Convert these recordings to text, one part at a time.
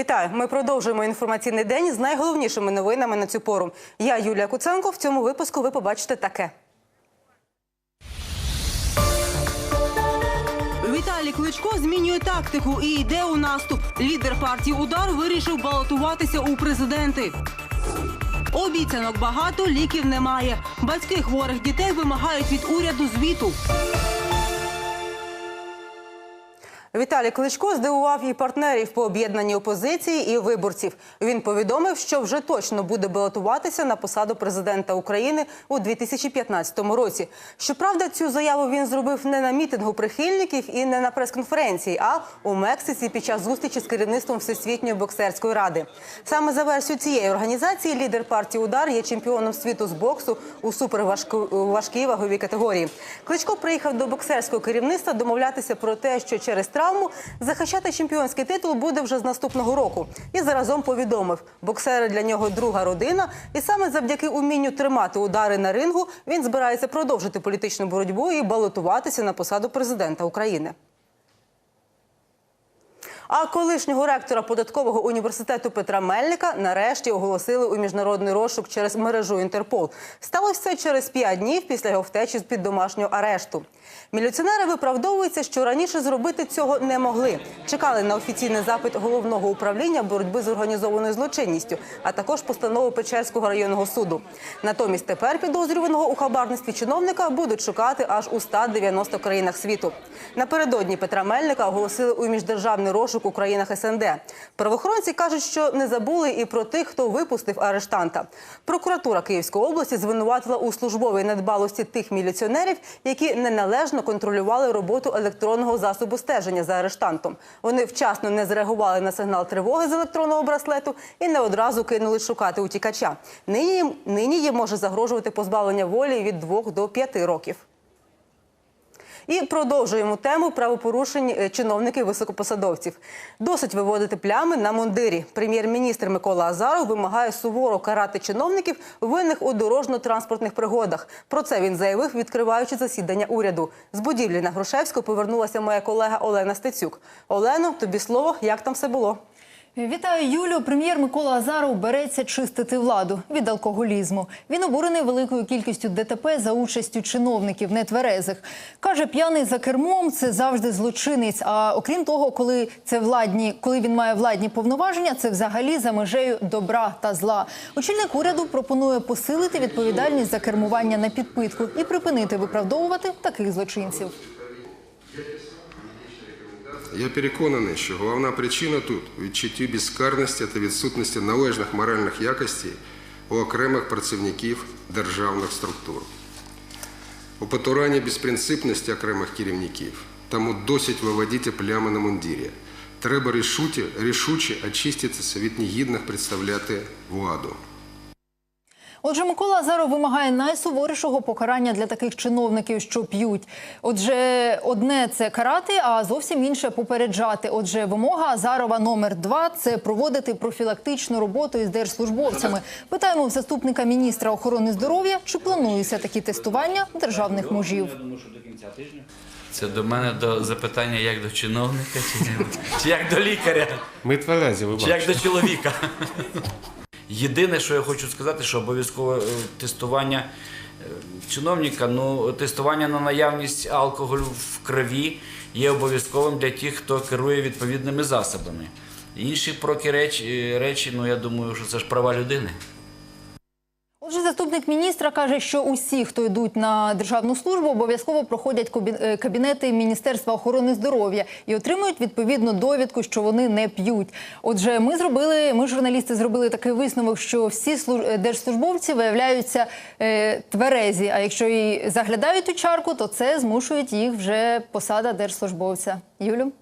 Вітаю! Ми продовжуємо інформаційний день з найголовнішими новинами на цю пору. Я Юлія Куценко. В цьому випуску ви побачите таке. Віталій Кличко змінює тактику і йде у наступ. Лідер партії Удар вирішив балотуватися у президенти. Обіцянок багато, ліків немає. Батьки хворих дітей вимагають від уряду звіту. Віталій Кличко здивував і партнерів по об'єднаній опозиції і виборців. Він повідомив, що вже точно буде балотуватися на посаду президента України у 2015 році. Щоправда, цю заяву він зробив не на мітингу прихильників і не на прес-конференції, а у Мексиці під час зустрічі з керівництвом Всесвітньої боксерської ради. Саме за версією цієї організації лідер партії Удар є чемпіоном світу з боксу у суперважкій ваговій категорії. Кличко приїхав до боксерського керівництва домовлятися про те, що через травму захищати чемпіонський титул буде вже з наступного року. І заразом повідомив, боксери для нього друга родина, і саме завдяки умінню тримати удари на рингу він збирається продовжити політичну боротьбу і балотуватися на посаду президента України. А колишнього ректора податкового університету Петра Мельника нарешті оголосили у міжнародний розшук через мережу Інтерпол. Сталося це через п'ять днів після його втечі з під домашнього арешту. Міліціонери виправдовуються, що раніше зробити цього не могли. Чекали на офіційний запит головного управління боротьби з організованою злочинністю, а також постанову Печерського районного суду. Натомість тепер підозрюваного у хабарництві чиновника будуть шукати аж у 190 країнах світу. Напередодні Петра Мельника оголосили у міждержавний розшук у країнах СНД. Правоохоронці кажуть, що не забули і про тих, хто випустив арештанта. Прокуратура Київської області звинуватила у службовій недбалості тих міліціонерів, які неналежно контролювали роботу електронного засобу стеження за арештантом. Вони вчасно не зреагували на сигнал тривоги з електронного браслету і не одразу кинули шукати утікача. Нині їм може загрожувати позбавлення волі від 2 до 5 років. І продовжуємо тему правопорушень е, чиновників високопосадовців. Досить виводити плями на мундирі. Прем'єр-міністр Микола Азаров вимагає суворо карати чиновників винних у дорожньо-транспортних пригодах. Про це він заявив, відкриваючи засідання уряду. З будівлі на Грушевську повернулася моя колега Олена Стецюк. Олено, тобі слово, як там все було? Вітаю, Юлю. Прем'єр Микола Азаров береться чистити владу від алкоголізму. Він обурений великою кількістю ДТП за участю чиновників нетверезих. Каже, п'яний за кермом це завжди злочинець. А окрім того, коли це владні, коли він має владні повноваження, це взагалі за межею добра та зла. Очільник уряду пропонує посилити відповідальність за кермування на підпитку і припинити виправдовувати таких злочинців. Я переконаний, що головна причина тут у відчутті безкарності та відсутності належних моральних якостей у окремих працівників державних структур. У потуранні безпринципності окремих керівників, тому досить виводити плями на мундірі. Треба рішуче, очиститися від негідних представляти владу. Отже, Микола Азаров вимагає найсуворішого покарання для таких чиновників, що п'ють. Отже, одне це карати, а зовсім інше попереджати. Отже, вимога Азарова номер два це проводити профілактичну роботу із держслужбовцями. Питаємо в заступника міністра охорони здоров'я, чи плануються такі тестування державних мужів. Це до мене до запитання як до чиновника, чи, чи як до лікаря, Ми тверезі, ви чи як до чоловіка. Єдине, що я хочу сказати, що обов'язкове е, тестування е, чиновника, ну тестування на наявність алкоголю в крові є обов'язковим для тих, хто керує відповідними засобами. Інші проки речі, речі, ну я думаю, що це ж права людини. Отже, заступник міністра каже, що усі, хто йдуть на державну службу, обов'язково проходять е, кабінети Міністерства охорони здоров'я і отримують відповідну довідку, що вони не п'ють. Отже, ми зробили, ми журналісти зробили такий висновок, що всі е, держслужбовці виявляються е, тверезі. А якщо і заглядають у чарку, то це змушують їх вже посада держслужбовця. Юлю.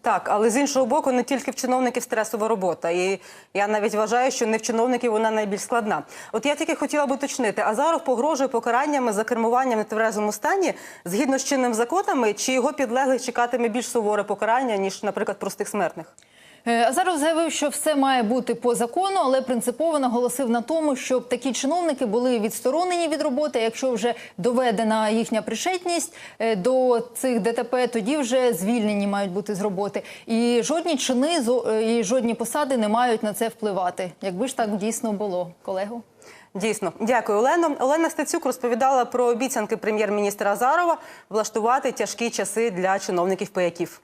Так, але з іншого боку, не тільки в чиновників стресова робота. І я навіть вважаю, що не в чиновників вона найбільш складна. От я тільки хотіла б уточнити, Азаров погрожує покараннями за кермування в нетверезому стані згідно з чинним законами, чи його підлеглих чекатиме більш суворе покарання, ніж, наприклад, простих смертних? Е, Азаров заявив, що все має бути по закону, але принципово наголосив на тому, щоб такі чиновники були відсторонені від роботи. Якщо вже доведена їхня причетність е, до цих ДТП, тоді вже звільнені мають бути з роботи. І жодні чини е, і жодні посади не мають на це впливати. Якби ж так дійсно було, колего. Дійсно, дякую, Олено. Олена Стецюк розповідала про обіцянки прем'єр-міністра Азарова влаштувати тяжкі часи для чиновників пияків.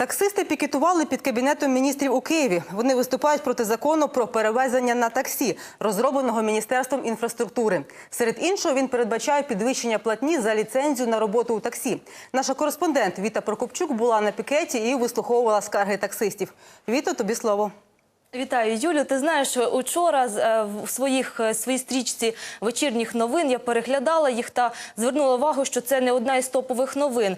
Таксисти пікетували під кабінетом міністрів у Києві. Вони виступають проти закону про перевезення на таксі, розробленого міністерством інфраструктури. Серед іншого він передбачає підвищення платні за ліцензію на роботу у таксі. Наша кореспондент Віта Прокопчук була на пікеті і вислуховувала скарги таксистів. Віто, тобі слово. Вітаю, Юлю. Ти знаєш, учора е, в своїх е, своїй стрічці вечірніх новин я переглядала їх та звернула увагу, що це не одна із топових новин.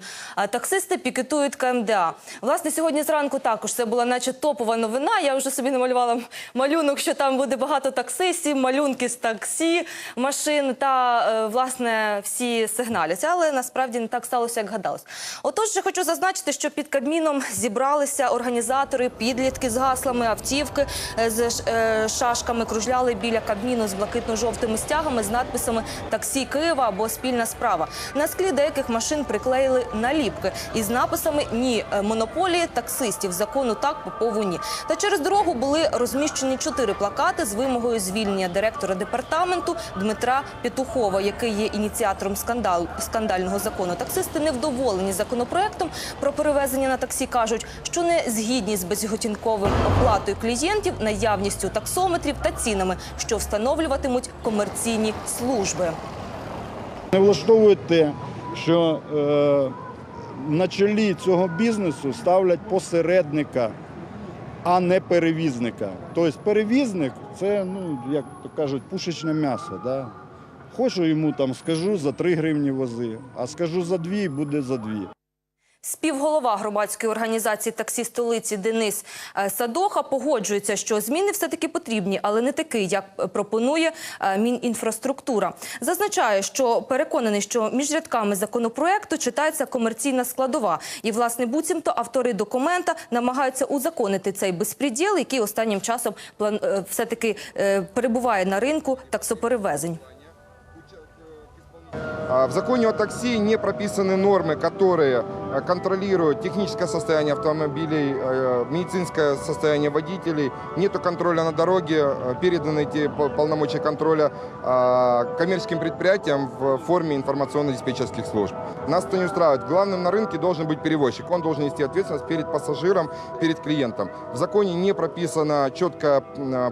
Таксисти пікетують КМДА. Власне, сьогодні зранку також це була, наче топова новина. Я вже собі намалювала малюнок, що там буде багато таксистів, малюнки з таксі, машин та е, власне всі сигналяться. Але насправді не так сталося, як гадалось. Отож, ще хочу зазначити, що під Кабміном зібралися організатори, підлітки з гаслами, автівки е, з е, шашками кружляли біля Кабміну з блакитно-жовтими стягами з надписами Таксі Києва або спільна справа. На склі деяких машин приклеїли наліпки із написами Ні е, монополії таксистів. Закону так Попову ні. Та через дорогу були розміщені чотири плакати з вимогою звільнення директора департаменту Дмитра Петухова, який є ініціатором скандального закону. Таксисти невдоволені законопроектом про перевезення на таксі. кажуть, що не згідні з безготінковою оплатою клієнтів, наявністю таксометрів та цінами, що встановлюватимуть комерційні служби. Не влаштовує те, що е, на чолі цього бізнесу ставлять посередника, а не перевізника. Тобто перевізник це, ну, як то кажуть, пушечне м'ясо. Да? Хочу йому там скажу за 3 гривні вози, а скажу за 2 буде за 2. Співголова громадської організації таксі столиці Денис е, Садоха погоджується, що зміни все-таки потрібні, але не такі, як пропонує е, Мінінфраструктура. Зазначає, що переконаний, що між рядками законопроекту читається комерційна складова. І, власне, буцімто автори документа намагаються узаконити цей безпреділ, який останнім часом е, все-таки е, перебуває на ринку таксоперевезень. А, В законе о такси не прописаны нормы, которые э, контролируют техническое состояние автомобилей, э, медицинское состояние водителей. Нету контроля на дороге, э, переданы эти по- полномочия контроля а, коммерческим предприятиям в форме информационно-диспетчерских служб. Нас это не устраивает. Главным на рынке должен быть перевозчик. Он должен нести ответственность перед пассажиром, перед клиентом. В законе не прописана четкая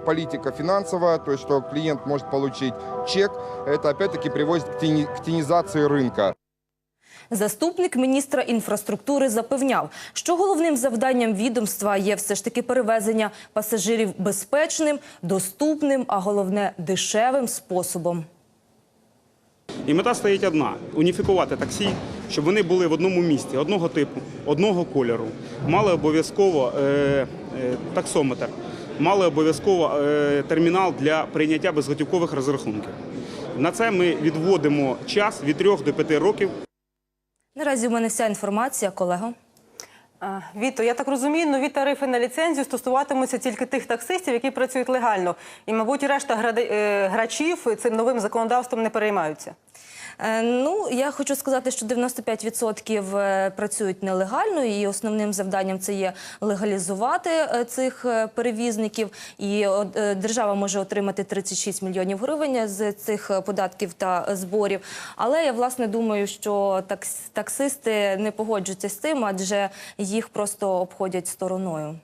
политика финансовая, то есть что клиент может получить чек. Это опять-таки приводит к тени- к тенизации рынка. Заступник міністра інфраструктури запевняв, що головним завданням відомства є все ж таки перевезення пасажирів безпечним, доступним, а головне дешевим способом. І мета стоїть одна: уніфікувати таксі, щоб вони були в одному місті, одного типу, одного кольору. Мали обов'язково е, е, таксометр, мали обов'язково е, термінал для прийняття безготівкових розрахунків. На це ми відводимо час від 3 до 5 років. Наразі у мене вся інформація, колего. А, Віто, я так розумію, нові тарифи на ліцензію стосуватимуться тільки тих таксистів, які працюють легально. І, мабуть, решта е, грачів цим новим законодавством не переймаються. Е, Ну, я хочу сказати, що 95% е, працюють нелегально, і основним завданням це є легалізувати е, цих перевізників. І держава може отримати 36 мільйонів гривень з цих податків та зборів. Але я власне думаю, що таксисти не погоджуються з цим, адже їх просто обходять стороною.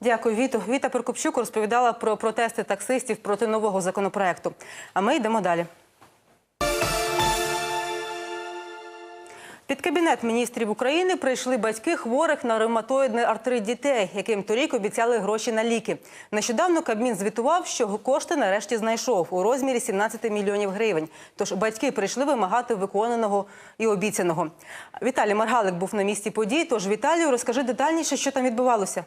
Дякую, Віто. Віта Прокопчук розповідала про протести таксистів проти нового законопроекту. А ми йдемо далі. Під кабінет міністрів України прийшли батьки хворих на ревматоїдний артрит дітей, яким торік обіцяли гроші на ліки. Нещодавно Кабмін звітував, що кошти нарешті знайшов у розмірі 17 мільйонів гривень. Тож батьки прийшли вимагати виконаного і обіцяного. Віталій Маргалик був на місці подій. Тож Віталію, розкажи детальніше, що там відбувалося.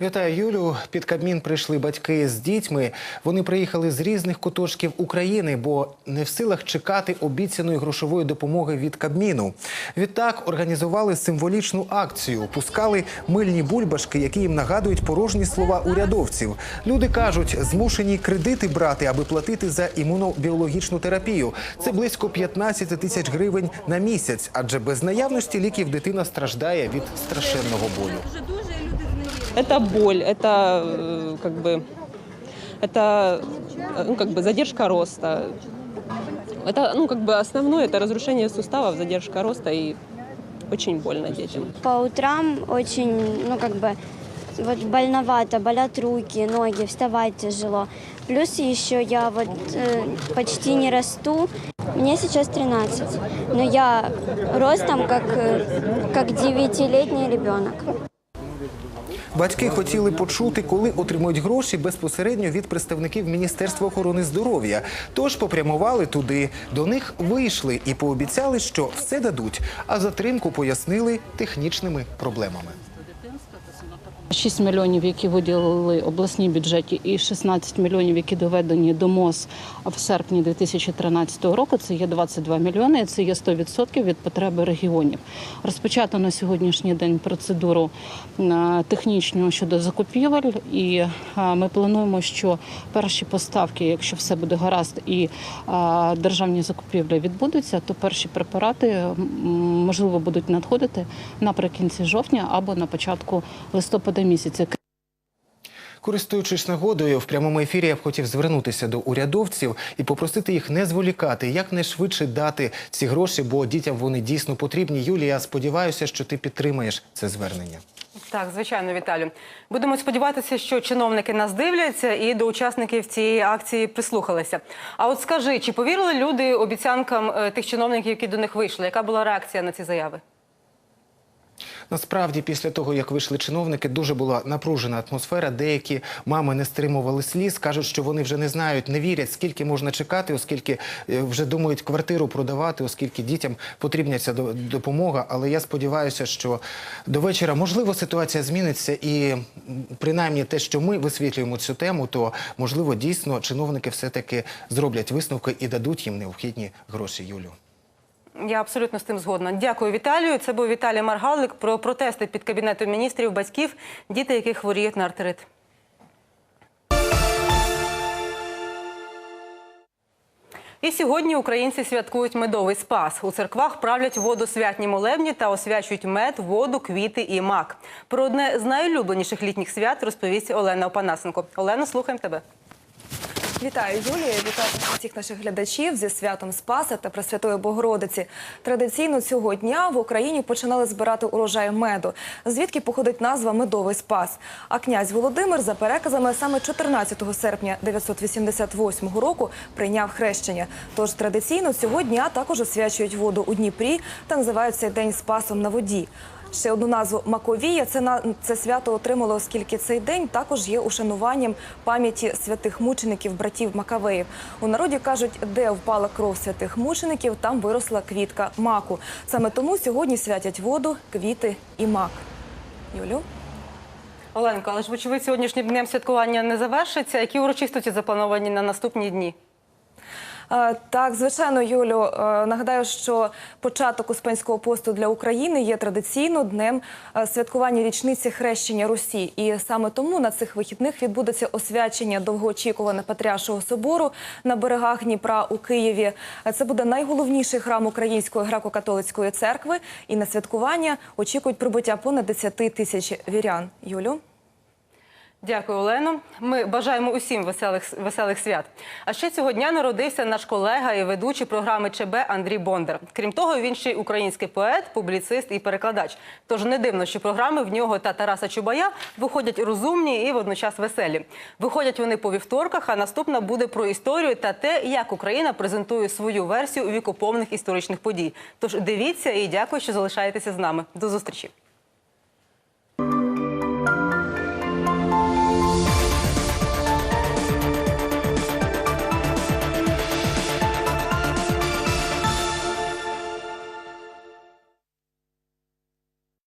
Вітаю Юлю. Під Кабмін прийшли батьки з дітьми. Вони приїхали з різних куточків України, бо не в силах чекати обіцяної грошової допомоги від Кабміну. Відтак організували символічну акцію. Пускали мильні бульбашки, які їм нагадують порожні слова урядовців. Люди кажуть, змушені кредити брати, аби платити за імунобіологічну терапію. Це близько 15 тисяч гривень на місяць, адже без наявності ліків дитина страждає від страшенного болю Это боль, это э, как бы это э, ну, как бы задержка роста. Это ну как бы основное это разрушение суставов, задержка роста и очень больно детям. По утрам очень, ну как бы, вот больновато, болят руки, ноги, вставать тяжело. Плюс еще я вот э, почти не расту. Мне сейчас 13, но я ростом как, э, как 9-летний ребенок. Батьки хотіли почути, коли отримують гроші безпосередньо від представників Міністерства охорони здоров'я. Тож попрямували туди. До них вийшли і пообіцяли, що все дадуть. А затримку пояснили технічними проблемами. 6 мільйонів, які виділили обласні бюджеті, і 16 мільйонів, які доведені до МОЗ в серпні 2013 року. Це є 22 мільйони. і Це є 100% від потреби регіонів. Розпочато на сьогоднішній день процедуру е, технічну щодо закупівель, і е, ми плануємо, що перші поставки, якщо все буде гаразд, і е, державні закупівлі відбудуться, то перші препарати можливо будуть надходити наприкінці жовтня або на початку листопада місяця. Користуючись нагодою, в прямому ефірі я б хотів звернутися до урядовців і попросити їх не зволікати, якнайшвидше дати ці гроші, бо дітям вони дійсно потрібні. Юлія, сподіваюся, що ти підтримаєш це звернення. Так, звичайно, Віталю. Будемо сподіватися, що чиновники нас дивляться і до учасників цієї акції прислухалися. А от скажи, чи повірили люди обіцянкам е, тих чиновників, які до них вийшли? Яка була реакція на ці заяви? Насправді, після того, як вийшли чиновники, дуже була напружена атмосфера. Деякі мами не стримували сліз, кажуть, що вони вже не знають, не вірять, скільки можна чекати, оскільки е, вже думають квартиру продавати, оскільки дітям потрібна ця до- допомога. Але я сподіваюся, що до вечора можливо ситуація зміниться, і принаймні те, що ми висвітлюємо цю тему, то можливо дійсно чиновники все таки зроблять висновки і дадуть їм необхідні гроші. Юлю. Я абсолютно з тим згодна. Дякую, Віталію. Це був Віталій Маргалик про протести під кабінетом міністрів батьків, діти, які хворіють на артерит. І сьогодні українці святкують медовий спас. У церквах правлять водосвятні молебні та освячують мед, воду, квіти і мак. Про одне з найулюбленіших літніх свят розповість Олена Опанасенко. Олено, слухаємо тебе. Вітаю, Юлія. Вітаю всіх наших глядачів зі святом Спаса та Пресвятої Богородиці. Традиційно цього дня в Україні починали збирати урожай меду, звідки походить назва Медовий Спас. А князь Володимир за переказами саме 14 серпня 988 року прийняв хрещення. Тож традиційно цього дня також освячують воду у Дніпрі та називають цей день Спасом на воді. Ще одну назву Маковія. Це на це свято отримало, оскільки цей день також є ушануванням пам'яті святих мучеників, братів Макавеїв. У народі кажуть, де впала кров святих мучеників, там виросла квітка маку. Саме тому сьогодні святять воду, квіти і мак. Юлю. Оленко, але ж вочевидь сьогоднішнім днем святкування не завершиться. Які урочистості заплановані на наступні дні? Е, Так, звичайно, Юлю, е, нагадаю, що початок Успенського посту для України є традиційно днем е, святкування річниці хрещення Русі. І саме тому на цих вихідних відбудеться освячення довгоочікуване Патріаршого собору на берегах Дніпра у Києві. Це буде найголовніший храм Української греко-католицької церкви. І на святкування очікують прибуття понад 10 тисяч вірян. Юлю. Дякую, Олено. Ми бажаємо усім веселих веселих свят. А ще цього дня народився наш колега і ведучий програми ЧБ Андрій Бондар. Крім того, він ще й український поет, публіцист і перекладач. Тож не дивно, що програми в нього та Тараса Чубая виходять розумні і водночас веселі. Виходять вони по вівторках. А наступна буде про історію та те, як Україна презентує свою версію вікоповних історичних подій. Тож дивіться і дякую, що залишаєтеся з нами. До зустрічі.